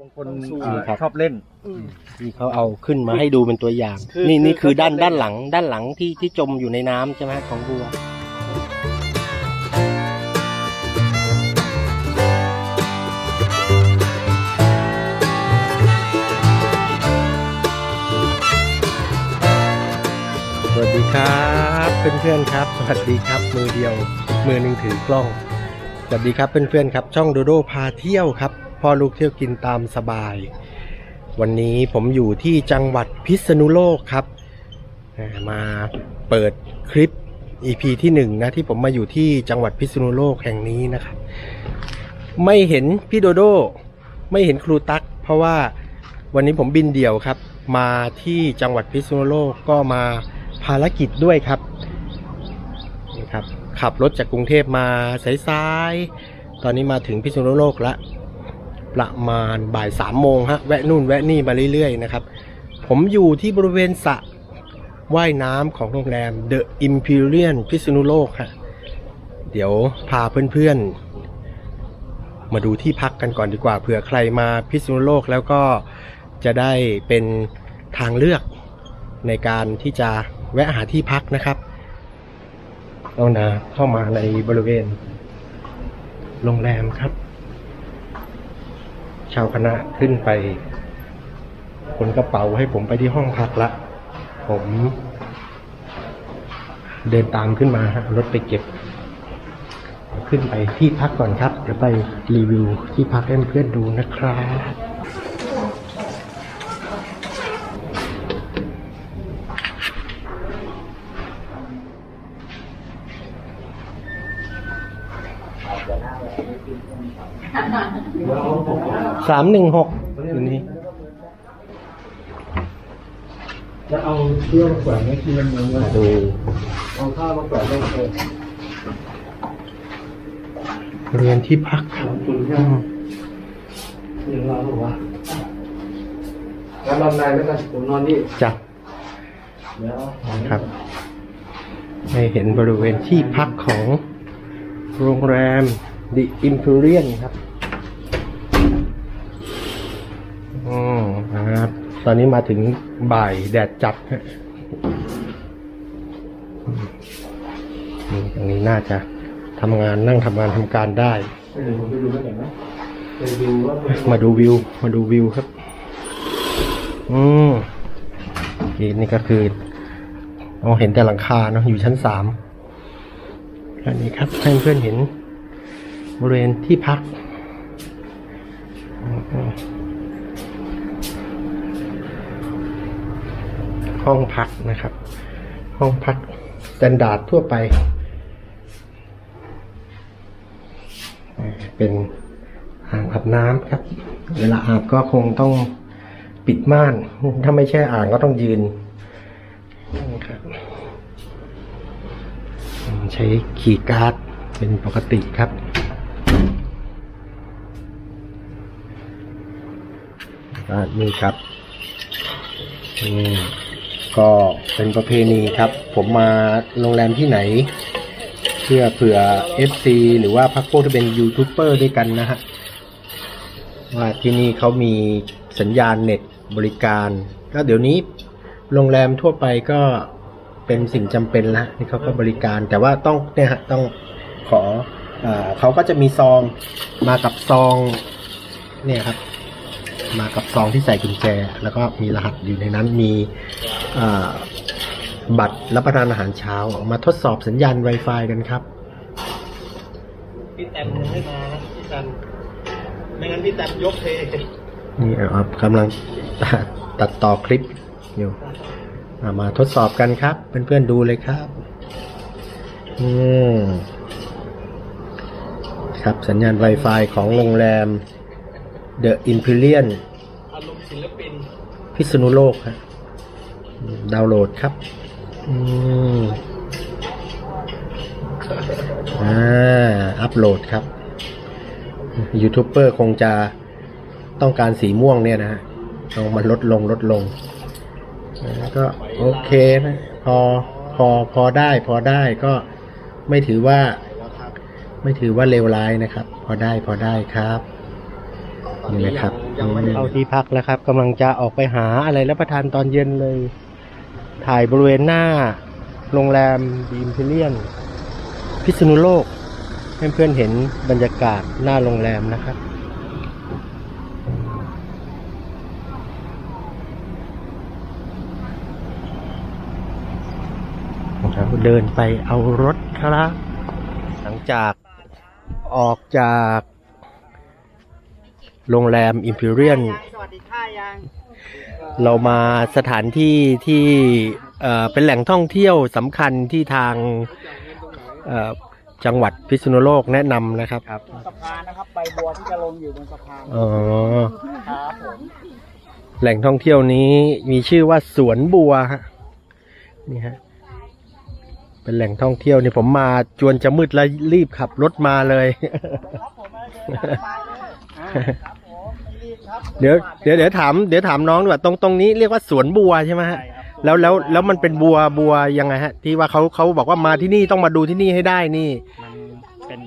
บางคนสู้เอ่อครับ ชอบเล่นที่เขาเอาขึ้นมาให้ดูเป็นตัวอย่าง คือนี่คือนี่คือด้านเขาจะเล่นด้านหลัง ด้านหลังที่ที่จมอยู่ในน้ำใช่ไหมของบัวสวัสดีครับเพื่อนๆครับ สวัสดีครับมือเดียวมือหนึ่งถือกล้อง สวัสดีครับเพื่อนๆครับ ช่องโดโดพาเที่ยวครับ พ่อลูกเที่ยวกินตามสบาย วันนี้ผมอยู่ที่จังหวัดพิษณุโลกครับ มาเปิดคลิป EP ที่หนึ่งนะที่ผมมาอยู่ที่จังหวัดพิษณุโลกแห่งนี้นะครับ ไม่เห็นพี่โดโดไม่เห็นครูตั๊กเพราะว่าวันนี้ผมบินเดี่ยวครับ มาที่จังหวัดพิษณุโลกก็มาภารกิจด้วยครับนี่ครับขับรถจากกรุงเทพมาสายๆ ตอนนี้มาถึงพิษณุโลกแล้ว ประมาณบ่ายสามโมงฮะแวะนู่นแวะนี่มาเรื่อยๆนะครับ ผมอยู่ที่บริเวณสระว่ายน้ำของโรงแรม The Imperial พิษณุโลกฮะเดี๋ยวพาเพื่อนๆ มาดูที่พักกันก่อนดีกว่าเผื่อใครมาพิษณุโลกแล้วก็จะได้เป็นทางเลือกในการที่จะแวะหาที่พักนะครับเอานะเข้ามาในบริเวณโรงแรมครับ ชาวคณะขึ้นไปขนกระเป๋าให้ผมไปที่ห้องพักละ ผม เดินตามขึ้นมาฮะรถไปเก็บ ขึ้นไปที่พักก่อนครับ เดี๋ยวไปรีวิวที่พักให้เพื่อนดูนะครับ สามหนึ่งหกอยู่นี่จะเอาเชือกมาแขวนไว้ที่มันมือมาดูเอาผ้ามาแขวนไว้เลยบริเวณที่พักครับคุณแค่อืมยังเราบอกว่าแล้วนอนในแล้วกันผมนอนนี่จับเดี๋ยวครับ ให้เห็นบริเวณที่พักของโรงแรม The Imperial ครับ อืมนะครับ ตอนนี้มาถึงบ่ายแดดจัดฮะอืมตรงนี้น่าจะทำงานนั่งทำงานทำการได้มาเป็นมาดูวิว มาดูวิวครับ อืมนี่นี่ก็คือเราเห็นแต่หลังคาเนาะอยู่ชั้นสามอันนี้ครับให้เพื่อนเห็นบริเวณที่พัก ห้องพักนะครับ ห้องพักสแตนดาร์ดทั่วไป เป็นอ่างอาบน้ำครับ เวลาอาบก็คงต้องปิดม่าน ถ้าไม่แช่อ่างก็ต้องยืนนะครับใช้ขีย์การ์ดเป็นปกติครับ นี่ครับอืม ก็เป็นประเพณีครับ ผมมาโรงแรมที่ไหน เพื่อเผื่อ FC หรือว่าพักพวกที่เป็นยูทูบเบอร์ด้วยกันนะฮะว่าที่นี่เขามีสัญญาณเน็ตบริการ ก็เดี๋ยวนี้โรงแรมทั่วไปก็เป็นสิ่งจำเป็นแล้วที่เขาก็บริการ แต่ว่าต้องเนี่ยฮะต้องขออเขาก็จะมีซองมากับซอง เนี่ยครับ มากับซองที่ใส่กุญแจ แล้วก็มีรหัสอยู่ในนั้นมี บัตรรับประทานอาหารเช้าออกมาทดสอบสัญญาณ Wi-Fi กันครับ พี่แตมยังไม่มานะพี่แตมไม่งั้นพี่แตมยกเทนี่ครับกำลังตัดต่อคลิปอยู่อะมาทดสอบกันครับ เพื่อนๆดูเลยครับอืมครับสัญญาณ Wi-Fi ของโรงแรม The Imperial อารมณ์ศิลปินพิษณุโลกครับ ดาวน์โหลดครับ อืมอ่าอัปโหลดครับยูทูบเบอร์คงจะต้องการสีม่วงเนี่ยนะฮะเอามันลดลงลดลง ก็โอเคนะ พอพอพอได้ พอได้ก็ไม่ถือว่า ไม่ถือว่าเลวร้ายนะครับ พอได้พอได้ครับนี่นะครับเข้าที่พักแล้วครับกำลังจะออกไปหาอะไรรับประทานตอนเย็นเลย ถ่ายบริเวณหน้าโรงแรมดีมพิเลียน พิษณุโลกให้เพื่อนเห็นบรรยากาศหน้าโรงแรมนะครับเราเดินไปเอารถครับ หลังจากออกจาก โรงแรมอิมพีเรียนสวัสดีค่ะยังเรามาสถานที่ที่เอ่อเป็นแหล่งท่องเที่ยวสำคัญที่ทางเอ่อจังหวัดพิษณุโลกแนะนำนะครับครับสะพานนะครับใบบัวที่จะลงอยู่บนสะพานอ๋อครับผมแหล่งท่องเที่ยวนี้มีชื่อว่าสวนบัวฮะนี่ฮะเป็นแหล่งท่องเที่ยวนี่ผมมาจวนจะมืดแล้วรีบขับรถมาเลยครับผมมา เดินทางไปเลยครับผมไม่รีบครับเดี๋ยวเดี๋ยวเดี๋ยวถามเดี๋ยวถามน้องดีกว่าตรงตรงนี้เรียกว่าสวนบัวใช่ไหมฮะใช่ครับแล้วแล้วแล้วมันเป็นบัวบัวยังไงฮะ ที่ว่าเขาเขาบอกว่ามาที่นี่ต้องมาดูที่นี่ให้ได้นี่ มันเป็น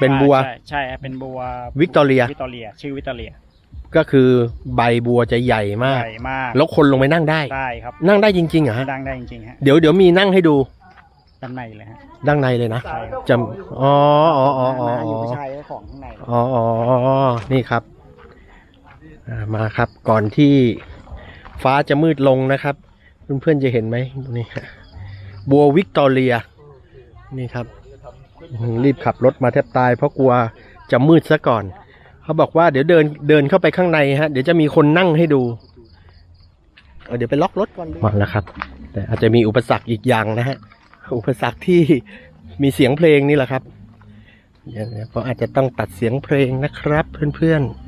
เป็นบัว ใช่ใช่ครับเป็นบัววิกตอเรีย วิกตอเรีย ชื่อวิกตอเรียก็คือใบบัวจะใหญ่มาก ใหญ่มากแล้วคนลงไปนั่งได้ ได้ครับนั่งได้จริงๆเหรอฮะ ดังได้จริงๆฮะเดี๋ยวเดี๋ยวมีนั่งให้ดูด้านในเลยฮะด้านในเลยนะใช่ครับจำอ๋ออ๋ออ๋ออ๋อน้าอยู่อ๋อผู้ชายเจ้าของข้างใน อ๋ออ๋อนี่ครับอ่า มาครับก่อนที่ฟ้าจะมืดลงนะครับ เพื่อนๆจะเห็นไหมตรงนี้ฮะบัววิกตอเรีย นี่ครับอื้อหือรีบขับรถมาแทบตาย เพราะกลัวจะมืดซะก่อน เขาบอกว่าเดี๋ยวเดินเดินเข้าไปข้างในฮะ เดี๋ยวจะมีคนนั่งให้ดูเออเดี๋ยวไปล็อกรถก่อนมาแล้วครับ แต่อาจจะมีอุปสรรคอีกอย่างนะฮะ อุปสรรคที่มีเสียงเพลงนี่แหละครับเดี๋ยวเดี๋ยวผมอาจจะต้องตัดเสียงเพลงนะครับเพื่อนๆ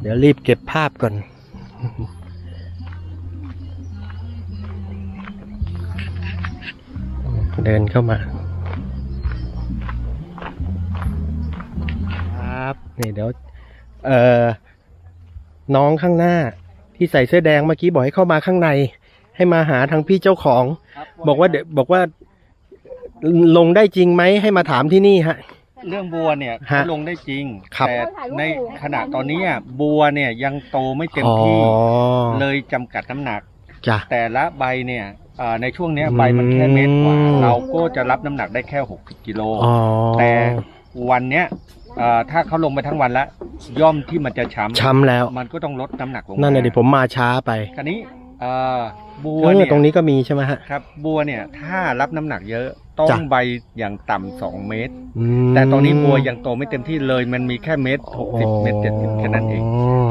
เดี๋ยวรีบเก็บภาพก่อน เดินเข้ามาครับนี่เดี๋ยวเอ่อน้องข้างหน้าที่ใส่เสื้อแดงเมื่อกี้บอกให้เข้ามาข้างใน ให้มาหาทางพี่เจ้าของ บอกว่าเดี๋ยวบอกว่าลงได้จริงไหมให้มาถามที่นี่ฮะ เรื่องบัวเนี่ยฮะเขาลงได้จริง ครับแต่ในขณะตอนนี้อะบัวเนี่ยยังโตไม่เต็มอ๋อที่เลยจำกัดน้ำหนัก จ้ะ แต่ละใบเนี่ยเอ่อในช่วงเนี้ยอืม ใบมันแค่เมตรกว่า เราก็จะรับน้ำหนักได้แค่ 60กิโล อ๋อแต่วันเนี้ยเอ่อถ้าเขาลงไปทั้งวันละย่อมที่มันจะช้ำช้ำแล้ว มันก็ต้องลดน้ำหนักลงนั่นน่ะดิผมมาช้าไป คราวนี้เอ่อ บัวเออเนี่ยตรงนี้ก็มีใช่ไหมฮะ ครับ บัวเนี่ย ถ้ารับน้ำหนักเยอะ ต้อจ้ะงใบอย่างต่ำสองเมตรอืมแต่ตอนนี้บัวยังโตไม่เต็มที่เลย มันมีแค่เมตรหกสิบเมตรเจ็ดสิบแค่นั้นเอง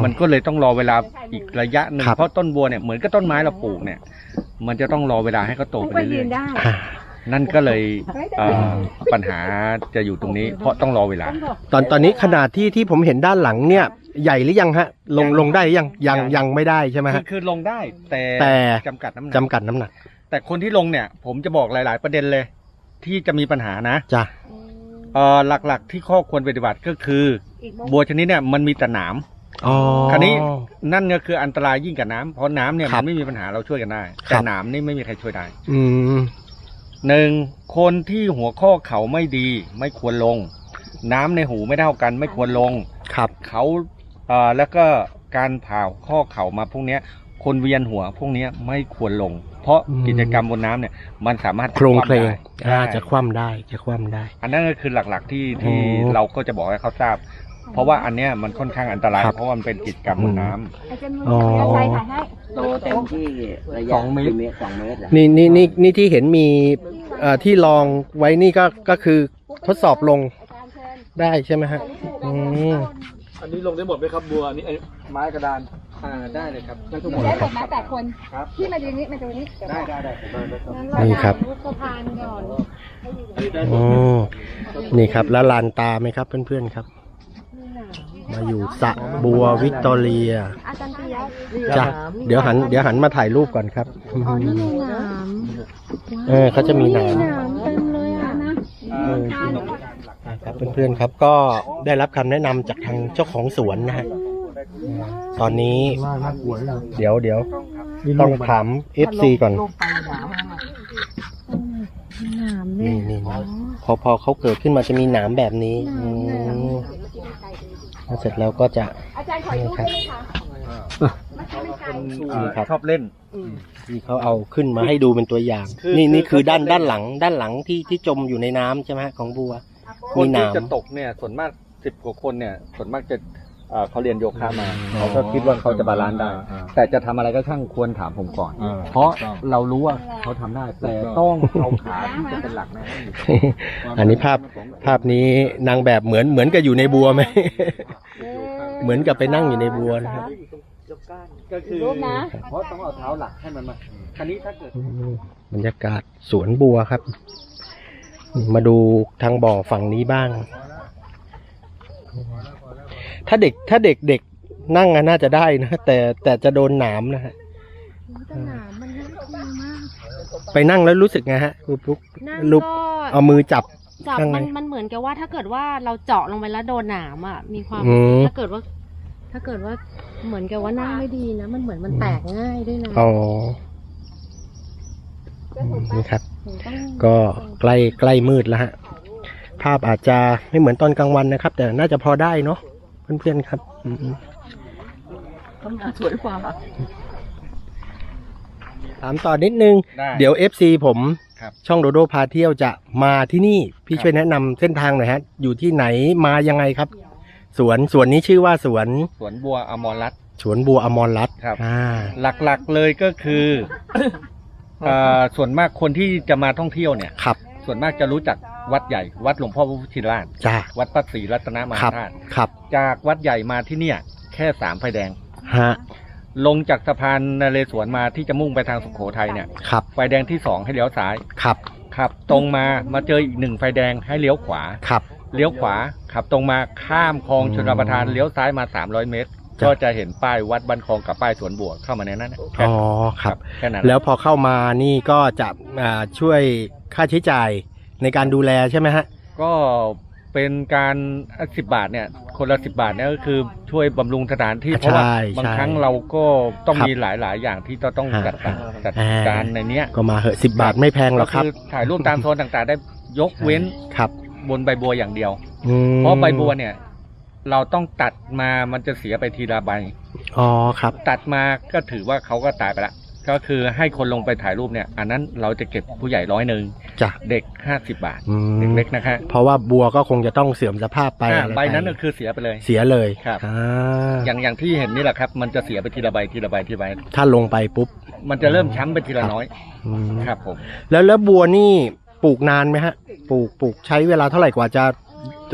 มันก็เลยต้องรอเวลาอีกระยะหนึ่งครับเพราะต้นบัวเนี่ยเหมือนกับต้นไม้เราปลูกเนี่ย มันจะต้องรอเวลาให้เขาโตไปก็ยืเรื่อยนได้อ่าๆนั่นก็เลยเอ่อปัญหาจะอยู่ตรงนี้ เพราะต้องรอเวลา ตอนตอนนี้ขนาดที่ที่ผมเห็นด้านหลังเนี่ย ใหญ่หรือยังฮะลงลงได้หรือยังยังยัง ยังไม่ได้ใช่ไหมคือฮะ คือลงได้แต่แต่ จำกัดน้ำหนักจำกัดน้ำหนักแต่คนที่ลงเนี่ย ผมจะบอกหลาย ๆ ประเด็นเลย ที่จะมีปัญหานะจ้ะเอ่อหลักๆ ที่ข้อควรปฏิบัติก็คือบัวชนิดเนี่ยมันมีแต่หนาม อ๋อ คราวนี้ นั่นก็คืออันตรายยิ่งกับน้ำเพราะน้ำเนี่ยครัมับนไม่มีปัญหาเราช่วยกันได้ ครัแต่บหนามนี่ไม่มีใครช่วยได้อืมหนึ่งคนที่หัวข้อเขาไม่ดี ไม่ควรลง น้ำในหูไม่เท่ากัน ไม่ควรลง ครับ เขาเอ่อแล้วก็การผ่าข้อเข่ามาพวกเนี้ย คนเวียนหัวพวกเนี้ยไม่ควรลง เพราะอืม กิจกรรมบนน้ำเนี่ย มันสามารถโครงเพลงได้อ่าได้จะคว่ำได้จะคว่ำได้ อันนั้นก็คือหลักๆที่ที่โอ้เราก็จะบอกให้เขาทราบ เพราะว่าอันเนี้ยมันค่อนข้างอันตราย ครับ เพราะว่ามันเป็นกิจกรรมบนน้ำ อาจารย์อ๋อมือใส่ถ่ายให้โตเต็มที่ระยะสองเมตร กี่เมตรสองเมตรเหรอนี่นี่นี่นี่ที่เห็นมีเอ่อที่ลองไว้นี่ก็ก็คือทดสอบลงอาจารย์เชิญได้ใช่ไหมฮะ อืม อันนี้ลงได้หมดไหมครับบัวอันนี้ไอ้ไม้กระดานอ่าได้เลยครับได้ทุกหมได้ดหมดไหมแปดคน ครับพี่มาดูนี้มาดูนี้ได้ได้ได้ผมมาแล้วครับงั้นเรานี่ครับถ่ายรูปสะพานก่อนโอ้นี่ครับ แล้วลานตาไหมครับ เพื่อนๆครับ มาอยู่สระบัววิกตอเรียอาจารย์เปียกจ้ะเดี๋ยวหัน เดี๋ยวหันมาถ่ายรูปก่อนครับอ๋อนี่ไงหนามเออเขาจะมีหนามหนามเต็มเลยอะนะ เออ ครับเพื่อนๆครับก็ได้รับคำแนะนำจากทางเจ้าของสวนนะฮะตอนนี้เดี๋ยวเดี๋ยวต้องถาม FC ก่อนหนามเนี่นี่ยนี่นี่พอพอเขาเกิดขึ้นมาจะมีหนามแบบนี้อืมแล้วเสร็จแล้วก็จะ อาจารย์ขอรูปได้ไหมคะเอ่อครับ ชอบเล่น ที่เขาเอาขึ้นมาให้ดูเป็นตัวอย่าง คือนี่คือนี่คือเขาจะด้านเล่นด้านหลัง ด้านหลังที่ที่จมอยู่ในน้ำใช่ไหมฮะของบัว คมีนหที่นามจะตกเนี่ยส่วนมากสิบกว่าคนเนี่ย ส่วนมากจะเอ่อเขาเรียนโยคะมาอ๋อเขาก็คิดว่าเขาจะบาลานซ์ได้แต่จะทำอะไรก็ช่างควรถามผมก่อนเพราะเรารู้ว่าเขาทำได้ แต่ต้องเอาขาที่จะเป็นหลักนะให้อยู่อันนี้ภาพภาพนี้นางแบบเหมือนเหมือนกับอยู่ในบัวไหม เหมือนกับไปนั่งอยู่ในบัวนะครับ ก็คือรูปนะ เพราะต้องเอาเท้าหลักให้มันมาคันนี้ถ้าเกิดอืมบรรยากาศสวนบัวครับ มาดูทางบ่อฝั่งนี้บ้าง ถ้าเด็กถ้าเด็กเด็กนั่งอะน่าจะได้นะ แต่แต่จะโดนหนามนะฮะแต่หนามมันน่ากลัวมากไปนั่งแล้วรู้สึกไงฮะรูปลุกนั่งรูปก็เอามือจับ จับข้างในมันมันเหมือนกับว่าถ้าเกิดว่าเราเจาะลงไปแล้วโดนหนามอะมีความอืม ถ้าเกิดว่า ถ้าเกิดว่าเหมือนกับว่านั่งไม่ดีนะ มันเหมือนมันแตกง่ายด้วยนะ อ๋อนี่ครับหนูต้อง ก็ใกล้ใกล้มืดแล้วฮะ ภาพอาจจะไม่เหมือนตอนกลางวันนะครับ แต่น่าจะพอได้เนาะเพื่อนๆครับอืมสวยกว่าถามต่อนิดนึงได้เดี๋ยว FC ผมครับช่องโดโดพาเที่ยวจะมาที่นี่ พี่ครับช่วยแนะนำเส้นทางหน่อยฮะ อยู่ที่ไหนมายังไงครับ สวนสวนนี้ชื่อว่าสวน สวนบัวอมรรัตน์สวนบัวอมรรัตน์ครับอ่าหลักๆเลยก็คือ เอ่อส่วนมากคนที่จะมาท่องเที่ยวเนี่ย ครับ ส่วนมากจะรู้จักวัดใหญ่ วัดหลวงพ่อพระพุทธชินราชจ้า วัดพระศรีรัตนมครัหาบธาตุครับ จากวัดใหญ่มาที่เนี่ย แค่สามไฟแดง ฮะ ลงจากสะพานนเรศวรมาที่จะมุ่งไปทางสุโขทัยเนี่ย ครับ ไฟแดงที่สองให้เลี้ยวซ้าย ครับ ขับ ตรงมามาเจออีกหนึ่งไฟแดงให้เลี้ยวขวา ครับ เลี้ยวขวาขับตรงมาข้ามคลองอืมชลประทานเลี้ยวซ้ายมา 300 เมตรจ้ะ ก็จะเห็นป้ายวัดบันคลองกับป้ายสวนบัวเข้ามาในนั้นนะแค่อ๋อครับ แค่นั้นแล้วพอเข้ามานี่ก็จะอ่าช่วยค่าใช้จ่ายในการดูแลใช่ไหมฮะ ก็เป็นการสิบบาทเนี่ยคนละสิบาทเนี่ยก็คือช่วยบำรุงสถานที่ใช่เพราะว่าบางใช่ครั้งเราก็ต้องครับมีหลาย ๆ อย่างที่จะต้องฮะจัดการฮะจัดอ่า การในเนี้ยก็มาเหอะสิบาทไม่แพงหรอกครับ ก็คือถ่ายรูปตามโซนต่าง ๆ ได้ยกเว้นครับบนใบบัวอย่างเดียว อืมเพราะใบบัวเนี่ย เราต้องตัดมามันจะเสียไปทีละใบ อ๋อครับ ตัดมาก็ถือว่าเขาก็ตายไปละ ก็คือให้คนลงไปถ่ายรูปเนี่ย อันนั้นเราจะเก็บผู้ใหญ่ร้อยหนึ่งจ้ะเด็กห้าสิบบาท อืมเด็กเล็กนะคะเพราะว่าบัวก็คงจะต้องเสื่อมสภาพไปอ่าอะไรใบนั้นไปก็คือเสียไปเลย เสียเลยครับ อ่าอย่างอย่างที่เห็นนี่แหละครับ มันจะเสียไปทีละใบทีละใบทีละใบ ถ้าลงไปปุ๊บมันจะเริ่มช้ำไปทีละน้อยอืมครับผม แล้วแล้วบัวนี่ปลูกนานไหมฮะ ปลูกปลูกใช้เวลาเท่าไหร่กว่าจะ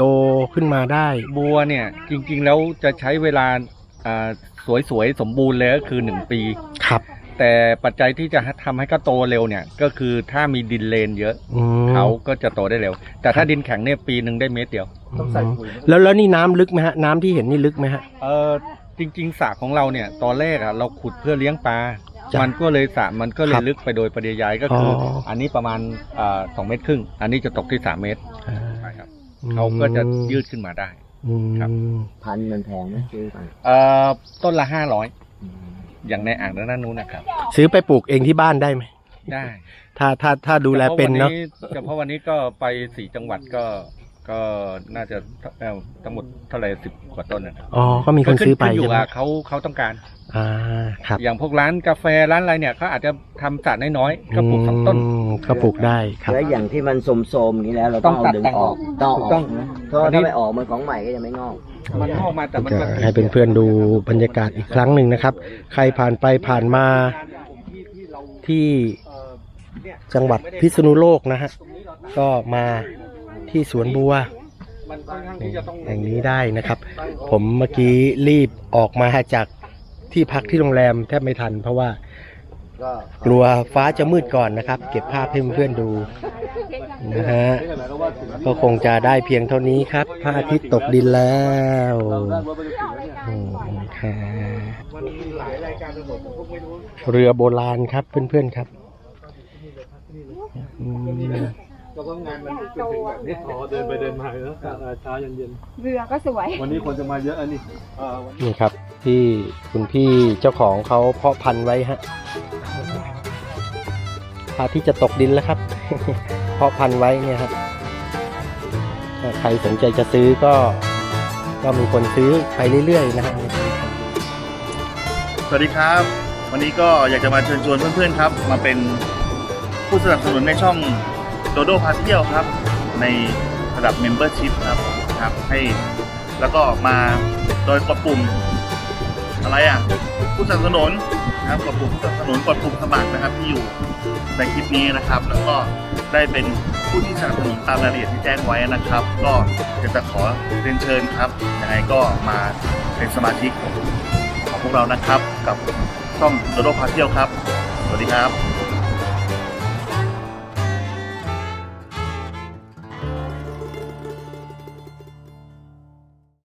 โตขึ้นมาได้ บัวเนี่ยจริงๆแล้วจะใช้เวลาอ่าสวยๆ สมบูรณ์เลยก็คือหนึ่งปี ครับ แต่ปัจจัยที่จะทำให้เขาโตเร็วเนี่ย ก็คือถ้ามีดินเลนเยอะ อืมเขาก็จะโตได้เร็ว แต่ถ้าดินแข็งเนี่ยปีหนึ่งได้เมตรเดียว ต้องใส่ปุ๋ยแล้วแล้วนี่น้ำลึกไหมฮะ น้ำที่เห็นนี่ลึกไหมฮะ เออจริงๆสระของเราเนี่ย ตอนแรกอะเราขุดเพื่อเลี้ยงปลา จ้ะมันก็เลยสระมันก็เลครัยบลึกไปโดยปริยายก็คือออ อันนี้ประมาณอ่าสองเมตรครึ่ง อันนี้จะตกที่สามเมตร อ่าใช่ครับ เขาก็จะยืดขึ้นมาได้อืมครับ พันธุ์มันแพงไหมซื้อไปเอ่อต้นละห้าร้อยอย่างในอ่างด้านนู้นนะครับ ซื้อไปปลูกเองที่บ้านได้ไหมได้ถ้าถ้าถ้าดูแลเป็นเนาะเฉพาะวันนี้ก็ไปสี่จังหวัดก็ก็น่าจะเอ่อทั้งหมดเท่าไหร่สิบกว่าต้นนะครับอ๋อก็มีคนซื้อไปขึ้นอยู่ใช่ไหมว่าเขาเขาต้องการ อ่าครับอย่างพวกร้านกาแฟร้านอะไรเนี่ยเขาอาจจะทำสระน้อยๆก็ปลูกสองต้นมก็ปลูกได้ครับ แล้วอย่างที่มันโสมๆนี้แล้วเราต้องเอาต้องตัดดึงแต่งออกต้องถูเอากอต้อองกนะเพราะว่าถ้าไม่ออกมันของใหม่ก็จะไม่งอก มันงอกมาแต่มันจะก็ให้เพื่อนๆดูบรรยากาศอีกครั้งหนึ่งนะครับ ใครผ่านไปผ่านมาที่จังหวัดพิษณุโลกนะฮะ ก็มาที่สวนบัว มันค่อนข้างที่จะต้อง แห่งนี้ได้นะครับ ผมเมื่อกี้รีบออกมาจาก ที่พักที่โรงแรมแทบไม่ทัน เพราะว่ากลัวฟ้าจะมืดก่อนนะครับ เก็บภาพให้เพื่อนๆดูนะฮะก็คงจะได้เพียงเท่านี้ครับพระอาทิตย์ตกดินแล้วอืมค่ะเรือโบราณครับเพื่อนๆครับ อืมแล้วก็งานมันเป็นแบบนี้อ๋อเดินไปเดินมาแล้วเช้าเย็นเรือก็สวยๆวันนี้คนจะมาเยอะอันนี้อ่าวันนี่ครับที่คุณพี่เจ้าของเขาเพาะพันธุ์ไว้ฮะพระอาที่จะตกดินแล้วครับ เพาะพันธุ์ไว้เนี่ยครับถ้าใครสนใจจะซื้อก็ก็มีคนซื้อไปเรื่อยๆนะฮะสวัสดีครับผวันนี้ก็อยากจะมาเชิญชวนเพื่อนๆครับ มาเป็นผู้สนับสนุนในช่อง โดโดพาเที่ยวครับ ในระดับ Membership ครับครับให้แล้วก็มาโดยกดปุ่มอะไรอะผู้สนับสนุนนะครับกดปุ่มผู้สนับสนุนกดปุ่มสมัครนะครับที่อยู่ในคลิปนี้นะครับ แล้วก็ได้เป็นผู้ที่สนับสนุนตามรายละเอียดที่แจ้งไว้นะครับ ก็อยากจะขอเรียนเชิญครับยังไงก็มาเป็นสมาชิกของพวกเรานะครับ กับช่องโดโดพาเที่ยวครับ สวัสดีครับ